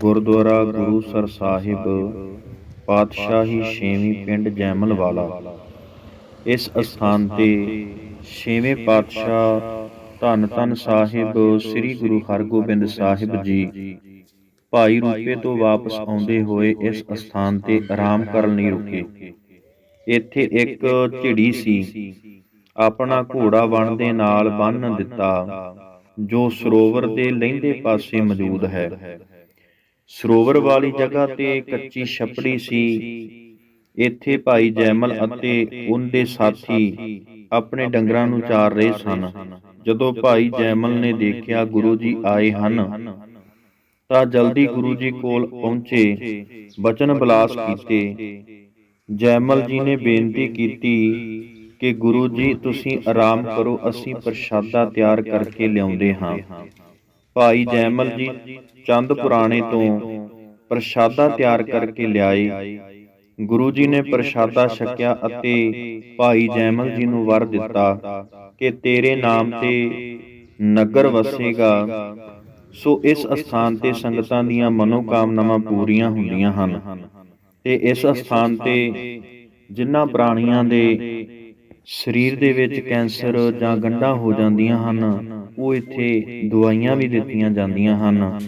ਗੁਰਦੁਆਰਾ ਗੁਰੂਸਰ ਸਾਹਿਬ, ਪਾਤਸ਼ਾਹੀ ਛੇਵੀਂ ਪਿੰਡ ਜੈਮਲ ਵਾਲਾ ਇਸ ਅਸਥਾਨ ਤੇ ਛੇਵੇਂ ਪਾਤਸ਼ਾਹ ਧੰਨ ਧੰਨ ਸਾਹਿਬ ਸ੍ਰੀ ਗੁਰੂ ਹਰਗੋਬਿੰਦ ਸਾਹਿਬ ਜੀ ਭਾਈ ਰੂਪੇ ਤੋਂ ਵਾਪਸ ਆਉਂਦੇ ਹੋਏ ਇਸ ਅਸਥਾਨ ਤੇ ਆਰਾਮ ਕਰਨ ਲਈ ਰੁਕੇ। ਇੱਥੇ ਇੱਕ ਝਿੜੀ ਸੀ। ਆਪਣਾ ਘੋੜਾ ਵਣ ਦੇ ਨਾਲ ਬੰਨ੍ਹ ਦਿੱਤਾ, ਜੋ ਸਰੋਵਰ ਦੇ ਲਹਿੰਦੇ ਪਾਸੇ ਮੌਜੂਦ ਹੈ। ਸਰੋਵਰ ਵਾਲੀ ਜਗ੍ਹਾ ਤੇ ਕੱਚੀ ਛਪੜੀ ਸੀ। ਇੱਥੇ ਭਾਈ ਜੈਮਲ ਅਤੇ ਉਹਦੇ ਸਾਥੀ ਆਪਣੇ ਡੰਗਰਾਂ ਨੂੰ ਚਾਰ ਰਹੇ ਸਨ। ਜਦੋਂ ਭਾਈ ਜੈਮਲ ਨੇ ਦੇਖਿਆ ਗੁਰੂ ਜੀ ਆਏ ਹਨ ਤਾਂ ਜਲਦੀ ਗੁਰੂ ਜੀ ਕੋਲ ਪਹੁੰਚੇ। ਬਚਨ ਬਲਾਸ ਕੀਤੇ। ਜੈਮਲ ਜੀ ਨੇ ਬੇਨਤੀ ਕੀਤੀ ਕਿ ਗੁਰੂ ਜੀ ਤੁਸੀਂ ਆਰਾਮ ਕਰੋ ਅਸੀਂ ਪ੍ਰਸ਼ਾਦਾ ਤਿਆਰ ਕਰਕੇ ਲਿਆਉਂਦੇ ਹਾਂ। ਭਾਈ ਜੈਮਲ ਜੀ ਚੰਦ ਪੁਰਾਣੇ ਤੋਂ ਪ੍ਰਸ਼ਾਦਾ ਤਿਆਰ ਕਰਕੇ ਲਿਆਏ। ਗੁਰੂ ਜੀ ਨੇ ਪ੍ਰਸ਼ਾਦਾ ਛਕਿਆ ਅਤੇ ਭਾਈ ਜੈਮਲ ਜੀ ਨੂੰ ਵਰ ਦਿੱਤਾ ਕਿ ਤੇਰੇ ਨਾਮ ਤੇ ਨਗਰ ਵਸੇਗਾ। ਸੋ ਇਸ ਅਸਥਾਨ ਤੇ ਸੰਗਤਾਂ ਦੀਆਂ ਮਨੋਕਾਮਨਾਵਾਂ ਪੂਰੀਆਂ ਹੁੰਦੀਆਂ ਹਨ। ਤੇ ਇਸ ਅਸਥਾਨ ਤੇ ਜਿਨ੍ਹਾਂ ਪ੍ਰਾਣੀਆਂ ਦੇ ਸਰੀਰ ਦੇ ਵਿੱਚ ਕੈਂਸਰ ਜਾਂ ਗੰਢਾਂ ਹੋ ਜਾਂਦੀਆਂ ਹਨ ਉਹ ਇੱਥੇ ਦਵਾਈਆਂ ਵੀ ਦਿੱਤੀਆਂ ਜਾਂਦੀਆਂ ਹਨ।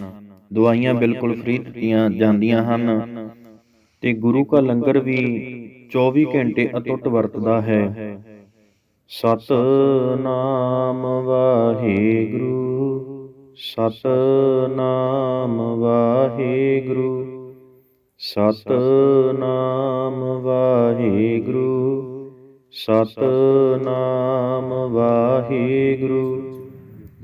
ਦਵਾਈਆਂ ਬਿਲਕੁਲ ਫ੍ਰੀ ਦਿੱਤੀਆਂ ਜਾਂਦੀਆਂ ਹਨ। ਤੇ ਗੁਰੂ ਕਾ ਲੰਗਰ ਵੀ 24 ਘੰਟੇ ਅਟੁੱਟ ਵਰਤਦਾ ਹੈ। ਸਤਨਾਮ ਵਾਹਿਗੁਰੂ ਸਤਨਾਮ ਵਾਹਿਗੁਰੂ ਸਤਨਾਮ ਵਾਹਿਗੁਰੂ ਸਤਨਾਮ ਵਾਹਿਗੁਰੂ।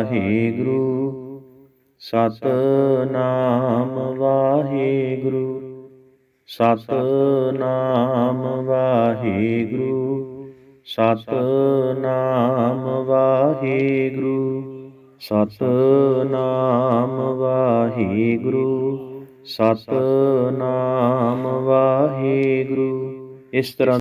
ਵਾਹਿਗੁਰੂ। ਸਤਨਾਮ ਵਾਹਿਗੁਰੂ। ਸਤਨਾਮ ਵਾਹਿਗੁਰੂ। ਸਤਨਾਮ ਵਾਹਿਗੁਰੂ। ਸਤਨਾਮ ਵਾਹਿਗੁਰੂ। ਸਤਨਾਮ ਵਾਹਿਗੁਰੂ। ਇਸ ਤਰ੍ਹਾਂ